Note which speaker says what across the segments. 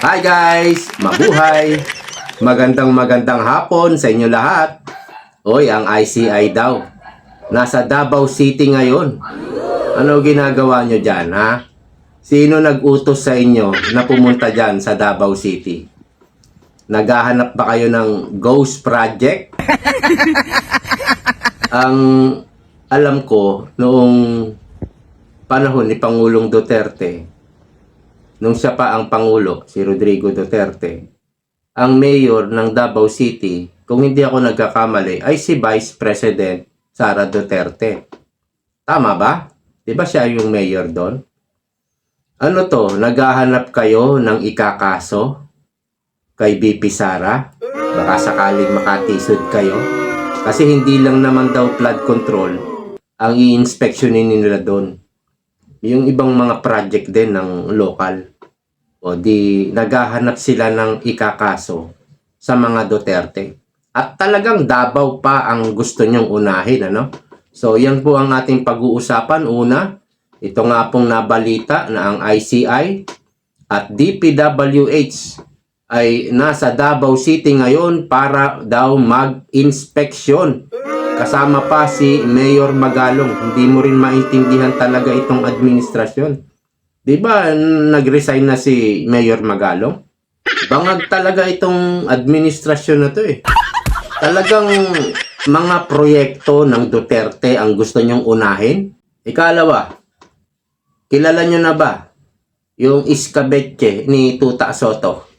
Speaker 1: Hi guys! Mabuhay! Magandang magandang hapon sa inyo lahat. Oy, ang ICI daw. Nasa Davao City ngayon. Ano ginagawa nyo dyan, ha? Sino nag-utos sa inyo na pumunta dyan sa Davao City? Naghahanap ba kayo ng ghost project? ang alam ko, noong panahon ni Pangulong Duterte, nung siya pa ang Pangulo, si Rodrigo Duterte, ang mayor ng Davao City, kung hindi ako nagkakamali, ay si Vice President Sara Duterte. Tama ba? Di ba siya yung mayor doon? Ano to, naghahanap kayo ng ikakaso kay BP Sara? Baka sakaling makatisod kayo? Kasi hindi lang naman daw flood control ang i-inspectionin nila doon. Yung ibang mga project din ng local. O di naghahanap sila ng ikakaso sa mga Duterte. At talagang Davao pa ang gusto nyong unahin, ano? So, yan po ang ating pag-uusapan. Una, ito nga pong nabalita na ang ICI at DPWH ay nasa Davao City ngayon para daw mag-inspeksyon. Kasama pa si Mayor Magalong. Hindi mo rin maintindihan talaga itong administrasyon. Di ba nag-resign na si Mayor Magalong? Bangag talaga itong administrasyon na to eh. Talagang mga proyekto ng Duterte ang gusto nyong unahin. Ikalawa, kilala nyo na ba yung iskabetche ni Tuta Soto?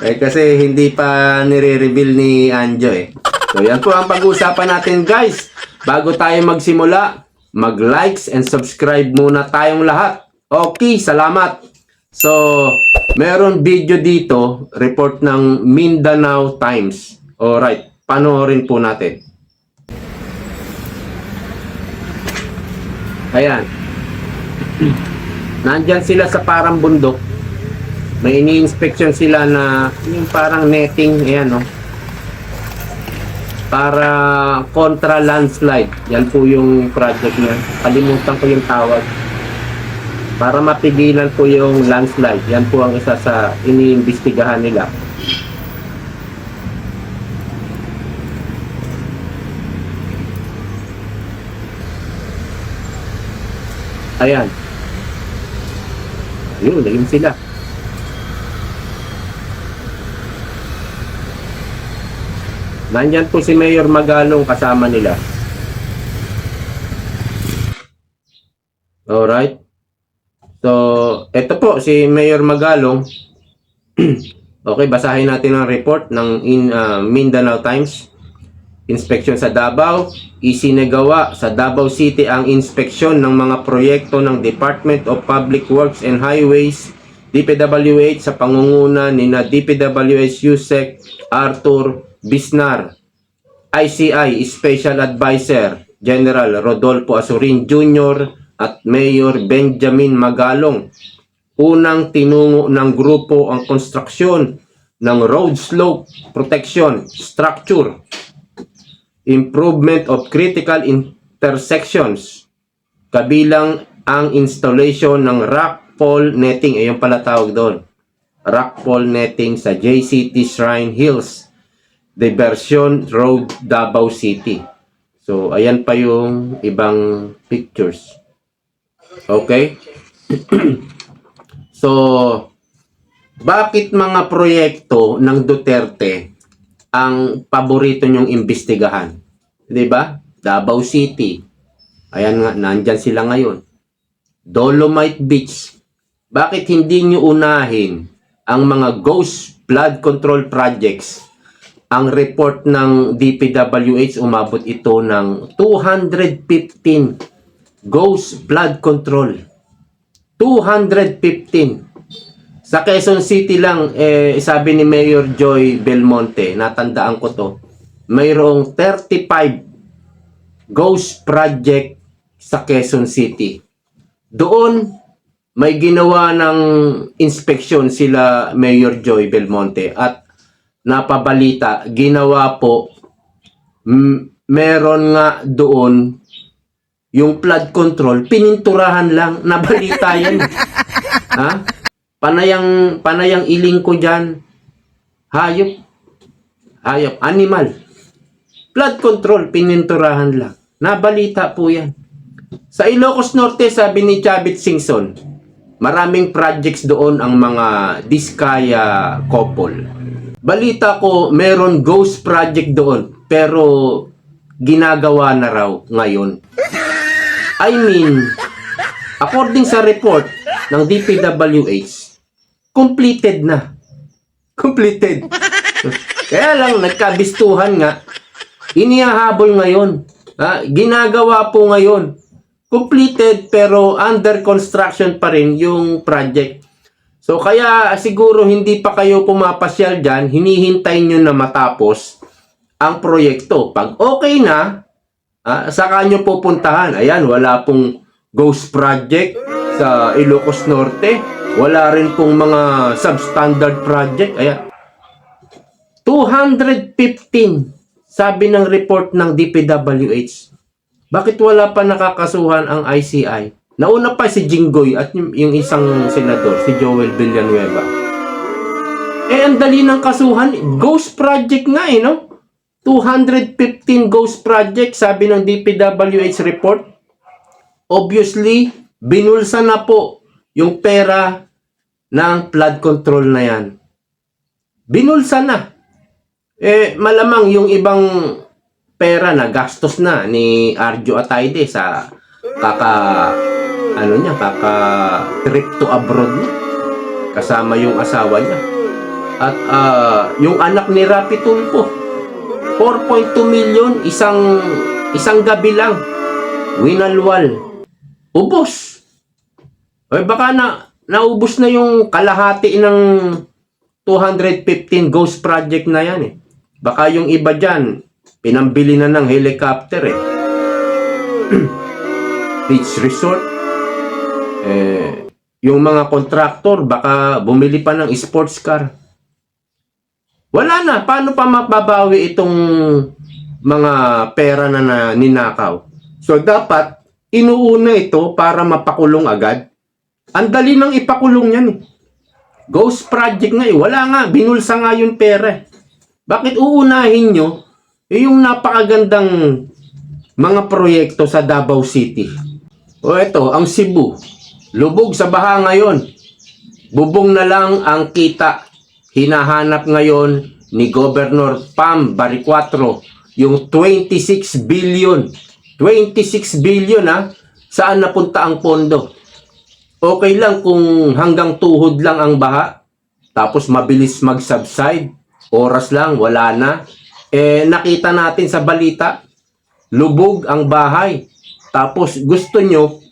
Speaker 1: Eh kasi hindi pa nire-reveal ni Anjo eh. So yan po ang pag-uusapan natin guys. Bago tayo magsimula, mag-likes and subscribe muna tayong lahat. Okay, salamat. So, meron video dito, report ng Mindanao Times. Alright, panoorin po natin. Ayan. Nandyan sila sa parang bundok. May ini-inspection sila na yung parang netting, ayan no. Para contra landslide. Yan po yung project niya. Kalimutan ko yung tawag. Para mapigilan po yung landslide. Yan po ang isa sa iniimbestigahan nila. Ayan. Ayun, ayun sila. Nandyan po si Mayor Magalong kasama nila. Alright. So, ito po si Mayor Magalong. okay, basahin natin ang report ng in, ah, Mindanao Times. Inspeksyon sa Davao. Isinagawa sa Davao City ang inspeksyon ng mga proyekto ng Department of Public Works and Highways DPWH sa pangunguna ni na DPWH USEC Arthur Bisnar, ICI Special Advisor General Rodolfo Asurin Jr. at Mayor Benjamin Magalong. Unang tinungo ng grupo ang konstruksyon ng road slope protection structure, improvement of critical intersections, kabilang ang installation ng rock pole netting, ayun pala tawag doon. Rock pole netting sa JCT Shrine Hills, Diversion Road, Davao City. So, ayan pa yung ibang pictures. Okay? so, bakit mga proyekto ng Duterte ang paborito nyong imbestigahan? 'Di ba? Davao City. Ayan nga, nandyan sila ngayon. Dolomite Beach. Bakit hindi nyo unahin ang mga ghost flood control projects? Ang report ng DPWH umabot ito ng 215 ghost flood control. 215. Sa Quezon City lang, eh, sabi ni Mayor Joy Belmonte, natandaan ko to, mayroong 35 ghost project sa Quezon City. Doon, may ginawa ng inspeksyon sila Mayor Joy Belmonte at napabalita, ginawa po, meron nga doon yung flood control, pininturahan lang, nabalita yan. ha? Panayang, panayang iling ko dyan. Hayop. Hayop. Animal. Flood control, pininturahan lang. Nabalita po yan. Sa Ilocos Norte, sabi ni Chavit Singson, maraming projects doon ang mga Diskaya couple. Balita ko, meron ghost project doon, pero ginagawa na raw ngayon. I mean, according sa report ng DPWH, completed na. Completed. Kaya lang, nagkabistuhan nga, inihahabol ngayon. Ha? Ginagawa po ngayon. Completed pero under construction pa rin yung project. So kaya siguro hindi pa kayo pumapasyal dyan, hinihintay nyo na matapos ang proyekto. Pag okay na, ah, saka nyo pupuntahan. Ayan, wala pong ghost project sa Ilocos Norte. Wala rin pong mga substandard project. Ayan. 215 sabi ng report ng DPWH. Bakit wala pa nakakasuhan ang ICI? Nauna pa si Jinggoy at yung, isang senador, si Joel Villanueva. Eh, ang dali ng kasuhan. Ghost project nga eh, no? 215 ghost project, sabi ng DPWH report. Obviously, binulsa na po yung pera ng flood control na yan. Binulsa na. Eh, malamang yung ibang pera na gastos na ni Arjo Atayde sa kaka ano niya, kaka trip to abroad niya. Kasama yung asawa niya. At ah, yung anak ni Rapi Tulfo, 4.2 million isang isang gabi lang. Winalwal. Ubos. Eh baka na naubos na yung kalahati ng 215 ghost project na yan eh. Baka yung iba dyan, pinambili na ng helicopter eh. Beach resort. Eh, yung mga contractor, baka bumili pa ng sports car. Wala na. Paano pa mababawi itong mga pera na, na ninakaw? So, dapat, inuuna ito para mapakulong agad. Ang dali nang ipakulong yan eh. Ghost project nga eh. Wala nga. Binulsa nga yung pera eh. Bakit uunahin nyo eh, yung napakagandang mga proyekto sa Davao City? O eto, ang Cebu. Lubog sa baha ngayon. Bubong na lang ang kita. Hinahanap ngayon ni Governor Pam Baricuatro yung 26 billion. 26 billion ha? Saan napunta ang pondo? Okay lang kung hanggang tuhod lang ang baha. Tapos mabilis mag-subside. Oras lang, wala na. Eh, nakita natin sa balita, lubog ang bahay. Tapos gusto nyo,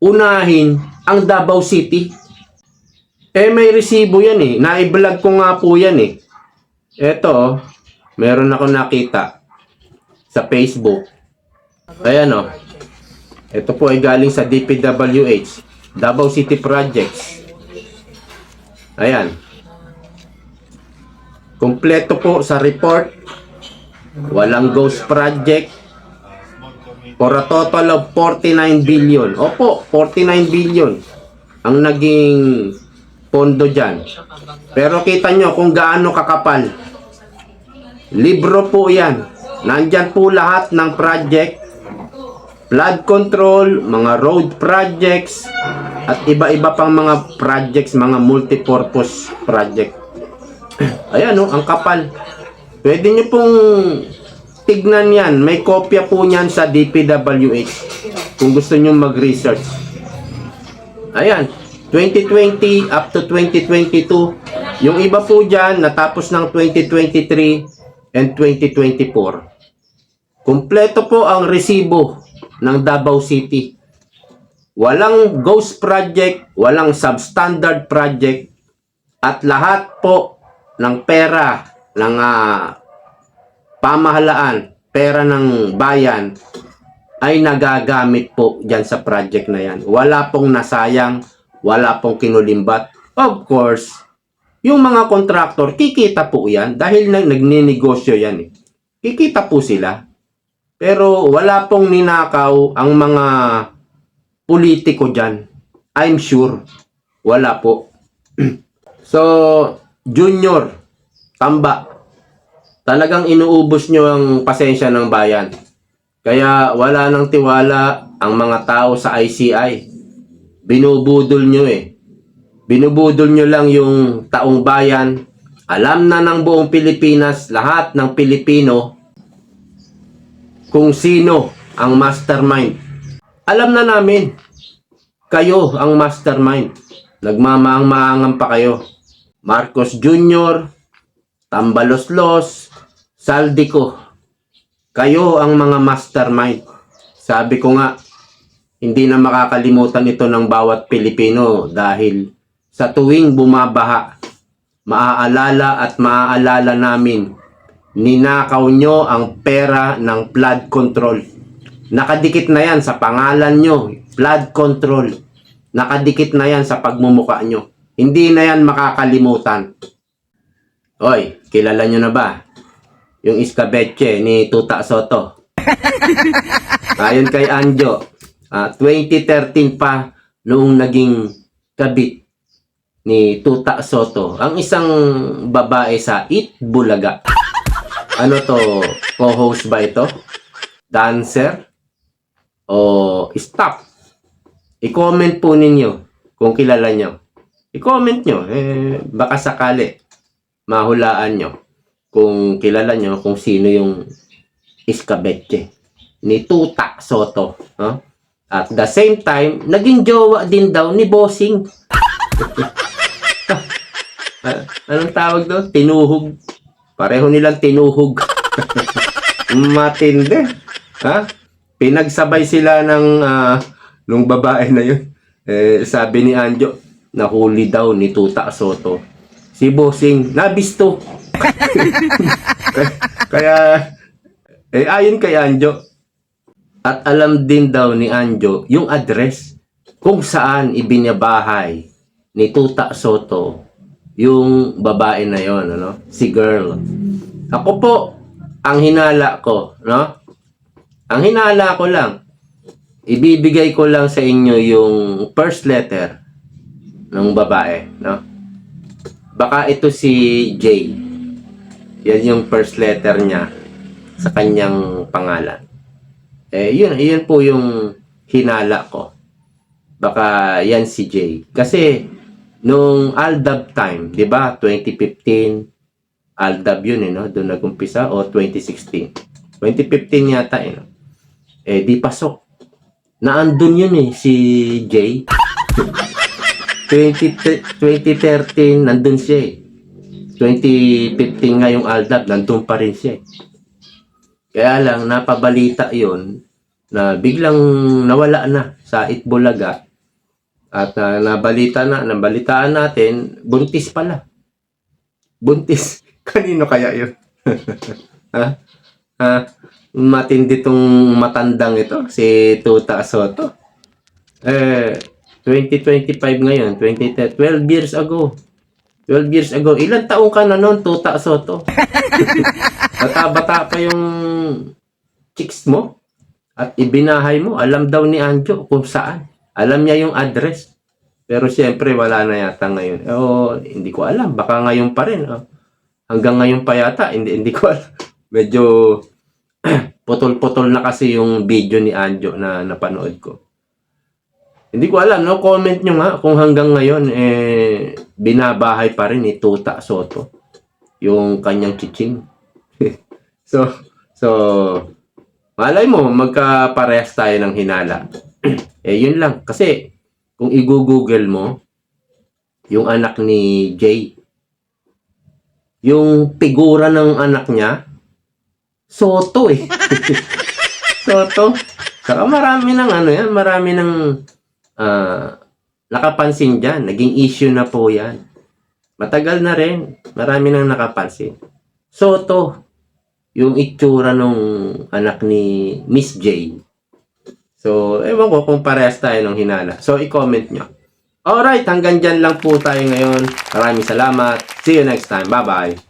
Speaker 1: unahin ang Davao City. Eh, may resibo yan eh. Naiblog ko nga po yan eh. Eto, meron ako nakita sa Facebook. Ayan o. Ito po ay galing sa DPWH. Davao City Projects. Ayan. Kompleto po sa report. Walang ghost project. For a total of 49 billion. Opo, 49 billion ang naging pondo dyan. Pero kita nyo kung gaano kakapal. Libro po yan. Nandyan po lahat ng project. Flood control, mga road projects, at iba-iba pang mga projects, mga multipurpose project. Ayan oh, ang kapal. Pwede nyo pong tignan yan. May kopya po niyan sa DPWH kung gusto nyo mag-research. Ayan, 2020 up to 2022. Yung iba po dyan, natapos ng 2023 and 2024. Kompleto po ang resibo ng Davao City. Walang ghost project, walang substandard project, at lahat po ng pera ng ah, pamahalaan, pera ng bayan, ay nagagamit po dyan sa project na yan. Wala pong nasayang, wala pong kinulimbat. Of course, yung mga kontraktor, kikita po yan dahil na, nagninegosyo yan eh. Kikita po sila. Pero wala pong ninakaw ang mga politiko dyan. I'm sure. Wala po. so, Junior, Tamba, talagang inuubos nyo ang pasensya ng bayan. Kaya wala nang tiwala ang mga tao sa ICI. Binubudol nyo eh. Binubudol nyo lang yung taong bayan. Alam na ng buong Pilipinas, lahat ng Pilipino, kung sino ang mastermind. Alam na namin, kayo ang mastermind. Nagmamaang-maangan pa kayo. Marcos Jr., Tambaloslos, Saldico. Kayo ang mga mastermind. Sabi ko nga, hindi na makakalimutan ito ng bawat Pilipino dahil sa tuwing bumabaha, maaalala at maaalala namin, ninakaw nyo ang pera ng flood control. Nakadikit na yan sa pangalan nyo, flood control. Nakadikit na yan sa pagmumuka nyo. Hindi na yan makakalimutan. Oy, kilala nyo na ba? Yung iskabeche ni Tuta Soto. Ayon kay Anjo, ah, 2013 pa noong naging kabit ni Tuta Soto, ang isang babae sa It Bulaga. Ano to? Co-host ba ito? Dancer? O stop? I-comment po ninyo kung kilala nyo. I-comment nyo. Eh, baka sakali mahulaan nyo kung kilala nyo kung sino yung iskabeche ni Tuta Soto. No? At the same time, naging jowa din daw ni Bossing. Ah, anong tawag doon? Tinuhog. Pareho nilang tinuhog. Matindi. Ha? Pinagsabay sila ng ah, nung babae na yun. Eh, sabi ni Anjo, nahuli daw ni Tuta Soto. Si Bossing, nabisto. Kaya, eh, ayon kay Anjo, at alam din daw ni Anjo yung address kung saan ibinabahay ni Tuta Soto yung babae na yon ano? Si girl. Ako po ang hinala ko no? Ang hinala ko lang ibibigay ko lang sa inyo yung first letter ng babae no? Baka ito si J yan yung first letter niya sa kanyang pangalan eh yun yun po yung hinala ko baka yan si J kasi nung Aldab time, 'di ba? 2015 Aldab 'yun eh, no? Doon nagumpisa o 2016. 2015 yata eh. No? Eh di pasok. Naandun yun eh si Jay. 20, 2013 nandun siya eh. 2015 nga yung Aldab, nandun pa rin siya eh. Kaya lang napabalita 'yon na biglang nawala na sa Itbulaga at uh, nabalita na, nabalitaan natin, buntis pala. Buntis. Kanino kaya yun? ha? Ha? Matindi tong matandang ito, si Tuta Soto. Eh, 2025 ngayon, 20, 12 years ago. 12 years ago. Ilan taong ka na noon, Tuta Soto? Bata-bata pa yung chicks mo at ibinahay mo. Alam daw ni Anjo kung saan. Alam niya yung address. Pero siyempre, wala na yata ngayon. Eh, oh, hindi ko alam. Baka ngayon pa rin. Oh. Hanggang ngayon pa yata. Hindi, hindi ko alam. Medyo putol-putol na kasi yung video ni Anjo na napanood ko. Hindi ko alam. No? Comment nyo nga kung hanggang ngayon eh, binabahay pa rin ni Tuta Soto yung kanyang chiching. so, so, malay mo, magkaparehas tayo ng hinala. Eh, yun lang. Kasi, kung i-google mo, yung anak ni Jay, yung figura ng anak niya, Soto eh. Soto. Saka marami ng ano yan, marami ng ah, nakapansin dyan. Naging issue na po yan. Matagal na rin. Marami nang nakapansin. Soto. Yung itsura nung anak ni Miss J. So, ewan ko kung parehas tayo ng hinala. So, i-comment nyo. Alright, hanggang dyan lang po tayo ngayon. Maraming salamat. See you next time. Bye-bye.